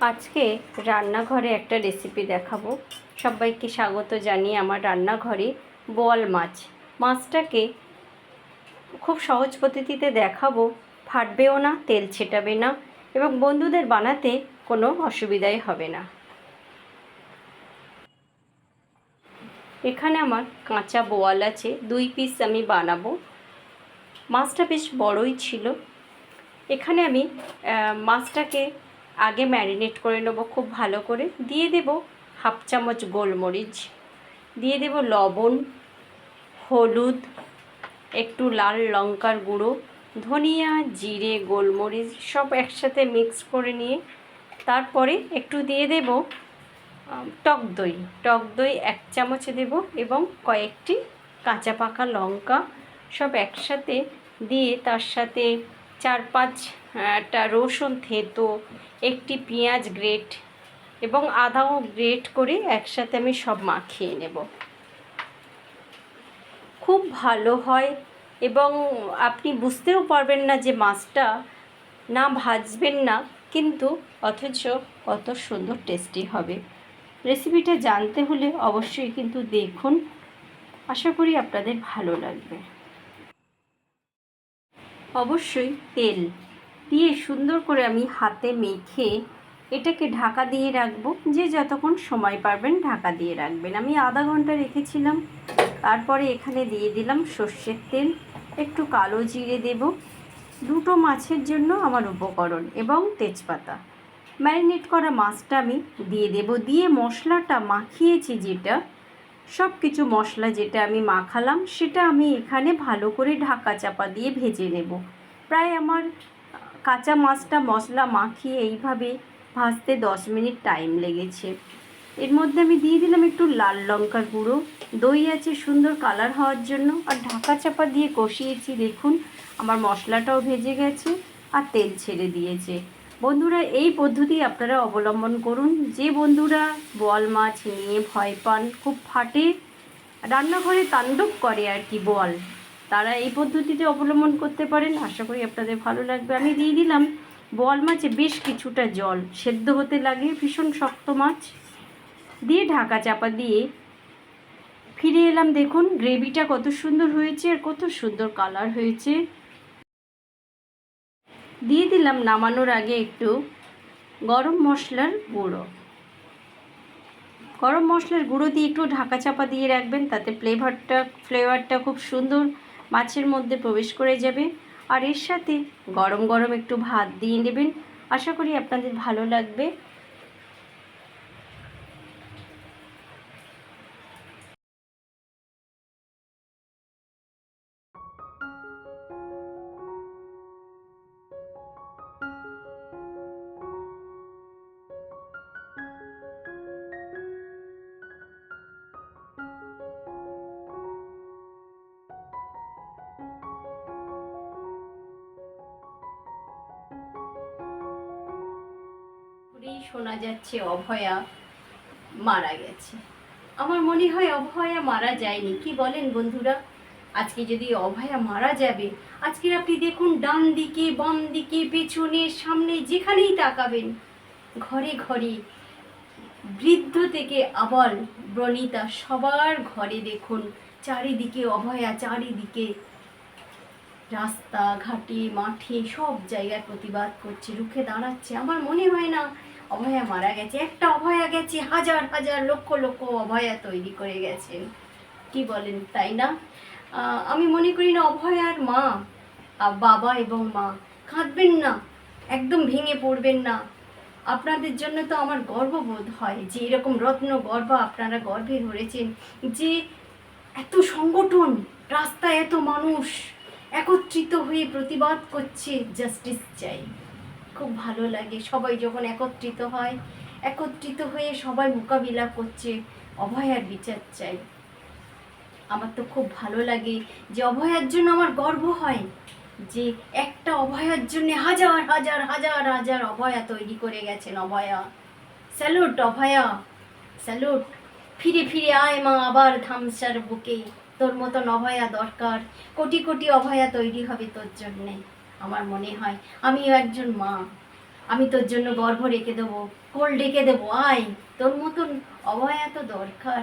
আজকে রান্নাঘরে একটা রেসিপি দেখাবো। সবাইকে স্বাগত জানিয়ে আমার রান্নাঘরে বোয়াল মাছ। মাছটাকে খুব সহজ পদ্ধতিতে দেখাবো। ফাটবেও না, তেল ছেটাবে না এবং বন্ধুদের বানাতে কোনো অসুবিধাই হবে না। এখানে আমার কাঁচা বোয়াল আছে, দুই পিস আমি বানাবো। মাছটা বেশ বড়ই ছিল। এখানে আমি মাছটাকে আগে ম্যারিনেট করে নেব খুব ভালো করে। দিয়ে দেব হাফ চামচ গোলমরিচ। দিয়ে দেব লবণ, হলুদ, একটু লাল লঙ্কার গুঁড়ো, ধনিয়া, জিরে, গোলমরিচ সব একসাথে মিক্স করে নিয়ে তারপরে একটু দিয়ে দেব টক দই। টক দই এক চামচ দেব এবং কয়েকটি কাঁচা পাকা লঙ্কা সব একসাথে দিয়ে তার সাথে চার পাঁচটা রসুন থেতো, একটি পেঁয়াজ গ্রেট এবং আদাও গ্রেট করে একসাথে আমি সব মাখিয়ে নেব। খুব ভালো হয় এবং আপনি বুঝতেও পারবেন না যে মাছটা না ভাজবেন না, কিন্তু অথচ কত সুন্দর টেস্টি হবে। রেসিপিটা জানতে হলে অবশ্যই কিন্তু দেখুন। আশা করি আপনাদের ভালো লাগবে। অবশ্যই তেল। দিয়ে সুন্দর করে আমি হাতে মেখে এটাকে ঢাকা দিয়ে রাখব। যে যতক্ষণ সময় পারবেন ঢাকা দিয়ে রাখবেন। আমি আধা ঘণ্টা রেখেছিলাম। তারপরে এখানে দিয়ে দিলাম সর্ষের তেল। একটু কালো জিরে দেব। দুটো মাছের জন্য আমার উপকরণ এবং তেজপাতা। ম্যারিনেট করা মাছটা আমি দিয়ে দেব। দিয়ে মশলাটা মাখিয়েছি যেটা সব কিছু মশলা যেটা আমি মাখালাম, সেটা আমি এখানে ভালো করে ঢাকা চাপা দিয়ে ভেজে নেব। প্রায় আমার কাঁচা মাছটা মশলা মাখিয়ে এইভাবে ভাজতে দশ মিনিট টাইম লেগেছে। এর মধ্যে আমি দিয়ে দিলাম একটু লাল লঙ্কার গুঁড়ো। দই আছে, সুন্দর কালার হওয়ার জন্য। আর ঢাকা চাপা দিয়ে কষিয়েছি, দেখুন, আমার মশলাটাও ভেজে গেছে আর তেল ছেড়ে দিয়েছে। বন্ধুরা, এই পদ্ধতি আপনারা অবলম্বন করুন। যে বন্ধুরা বোয়াল মাছ নিয়ে ভয় পান, খুব ফাটে, রান্নাঘরে তাণ্ডব করে আর কি বোয়াল, তারা এই পদ্ধতিতে অবলম্বন করতে পারেন। আশা করি আপনাদের ভালো লাগবে। আমি দিয়ে দিলাম বোয়াল মাছে বেশ কিছুটা জল, সেদ্ধ হতে লাগে, ভীষণ শক্ত মাছ। দিয়ে ঢাকা চাপা দিয়ে ফিরে এলাম। দেখুন, গ্রেভিটা কত সুন্দর হয়েছে আর কত সুন্দর কালার হয়েছে। দিয়ে দিলাম নামানোর আগে একটু গরম মশলার গুঁড়ো। গরম মশলার গুঁড়ো দিয়ে একটু ঢাকা চাপা দিয়ে রাখবেন, তাতে ফ্লেভারটা ফ্লেভারটা খুব সুন্দর মাছের মধ্যে প্রবেশ করে যাবে। আর এর সাথে গরম গরম একটু ভাত দিয়ে নেবেন। আশা করি আপনাদের ভালো লাগবে। শোনা যাচ্ছে, অভয়া মারা গেছে। আমার মনে হয় অভয়া মারা যায়নি। কি বলেন বন্ধুরা? আজকে যদি অভয়া মারা যাবে আজকে আপনি দেখুন ডান দিকে, বাম দিকে, পেছনে, সামনে যেখানেই তাকাবেন, ঘরে ঘরে বৃদ্ধ থেকে আবার ব্রণিতা সবার ঘরে দেখুন, চারিদিকে অভয়া, চারিদিকে রাস্তা ঘাটে মাঠে, সব জায়গায় প্রতিবাদ করছে, রুখে দাঁড়াচ্ছে। আমার মনে হয় না অভয়া মারা গেছে। একটা অভয়া গেছে, হাজার হাজার, লক্ষ লক্ষ অভয়া তৈরি করে গেছেন কি বলেন, তাই না? আমি মনে করি না অভয়ার মা বাবা এবং মা কাঁদবেন না, একদম ভেঙে পড়বেন না। আপনাদের জন্য তো আমার গর্ববোধ হয় যে এরকম রত্ন গর্ব আপনারা গর্ভে ধরেছেন যে এত সংগঠন, রাস্তায় এত মানুষ একত্রিত হয়ে প্রতিবাদ করছে, জাস্টিস চাই। খুব ভালো লাগে। সবাই যখন একত্রিত হয়, একত্রিত হয়ে সবাই মোকাবিলা করছে অভয়ার বিচার চাই। আমার তো খুব ভালো লাগে যে অভয়ার জন্য আমার গর্ব হয়, যে একটা অভয়ার জন্য হাজার হাজার হাজার হাজার অভয়া তৈরি করে গেছেন অভয়া। স্যালুট অভয়া, স্যালুট। ফিরে ফিরে আয় মা, আবার ধামসার বুকে। তোর মতন অভয়া দরকার, কোটি কোটি অভয়া তৈরি হবে তোর জন্যে। আমার মনে হয়, আমিও একজন মা। আমি তোর জন্য গর্ভ রেখে দেবো, কোল ডেকে দেবো, আয়। তোর মতন অভয়া তো দরকার।